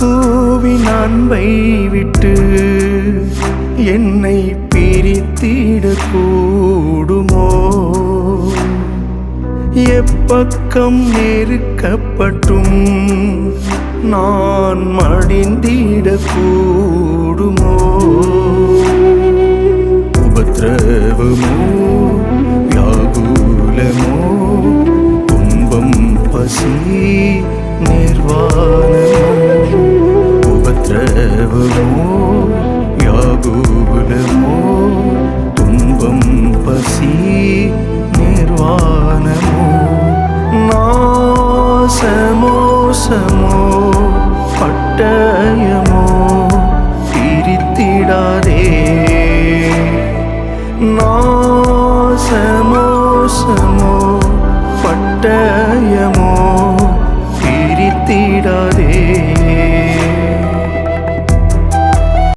பூவின் அன்பை விட்டு என்னை பிரித்திடக்கூடுமோ? எப்பக்கம் நெருக்கப்பட்டும் நான் மடிந்திடக்கூடுமோ? உபத்ரவமோ உபத்திரவமோ வியாகுலமோ துன்பம் பசி நிர்வாணமோ திரவமோ யாகூலமோ துன்பம் பசி நிர்வாணமோ நாசமோ சமோ பட்டயமோ பிரித்திடாதே. நாசமோ சமோ பட்ட